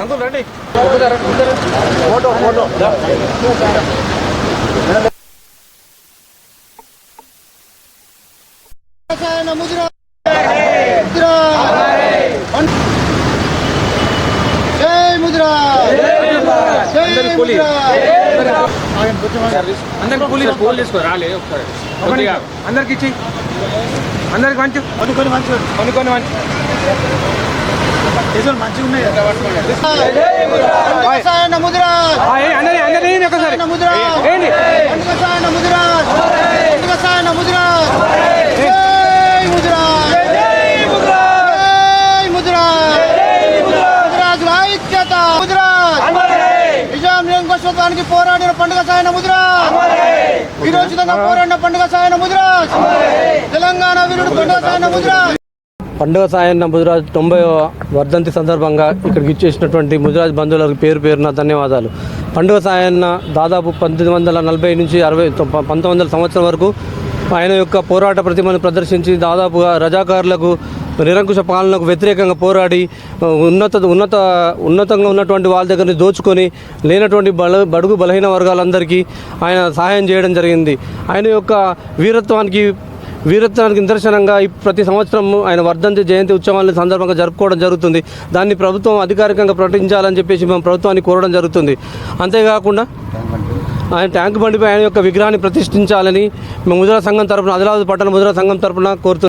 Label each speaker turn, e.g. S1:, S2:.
S1: Uncle రండి.
S2: Photo photo.
S1: అందరికి police పోల్ తీసుకో రాలే ఒకసారి. కొద్దిగా. అందరికి ఇచ్చి. అందరికి మంచి.
S2: మంచిగా
S1: కొన్ని కొన్ని మంచి
S2: నిరంకుశత్వానికి పోరాడిన పండుగ సాయన ముద్ర విరోచితంగా పోరాడిన పండుగ సాయన ముద్ర తెలంగాణ వీరుడు పండుగ సాయన ముద్ర
S3: పండుగ సాయన్న ముదిరాజ్ తొంభై వర్ధంతి సందర్భంగా ఇక్కడికి ఇచ్చేసినటువంటి ముదిరాజ్ బంధువులకు పేరు పేరున ధన్యవాదాలు. పండుగ సాయన్న దాదాపు పంతొమ్మిది వందల నలభై నుంచి అరవై పంతొమ్మిది వందల సంవత్సరం వరకు ఆయన యొక్క పోరాట ప్రతిమను ప్రదర్శించి దాదాపుగా రజాకారులకు నిరంకుశ పాలనకు వ్యతిరేకంగా పోరాడి ఉన్నత ఉన్నత ఉన్నతంగా ఉన్నటువంటి వాళ్ళ దగ్గర దోచుకొని లేనటువంటి బల బడుగు బలహీన వర్గాలందరికీ ఆయన సహాయం చేయడం జరిగింది. ఆయన యొక్క వీరత్వానికి వీరత్వానికి నిదర్శనంగా ఈ ప్రతి సంవత్సరం ఆయన వర్ధంతి జయంతి ఉత్సవాలను సందర్భంగా జరుపుకోవడం జరుగుతుంది. దాన్ని ప్రభుత్వం అధికారికంగా ప్రకటించాలని చెప్పేసి మేము ప్రభుత్వాన్ని కోరడం జరుగుతుంది. అంతేకాకుండా ఆయన ట్యాంక్ బండిపై ఆయన యొక్క విగ్రహాన్ని ప్రతిష్ఠించాలని మేము ముద్రా సంఘం తరపున ఆదిలాబాద్ పట్టణ ముద్రా సంఘం తరపున కోరుతున్నాం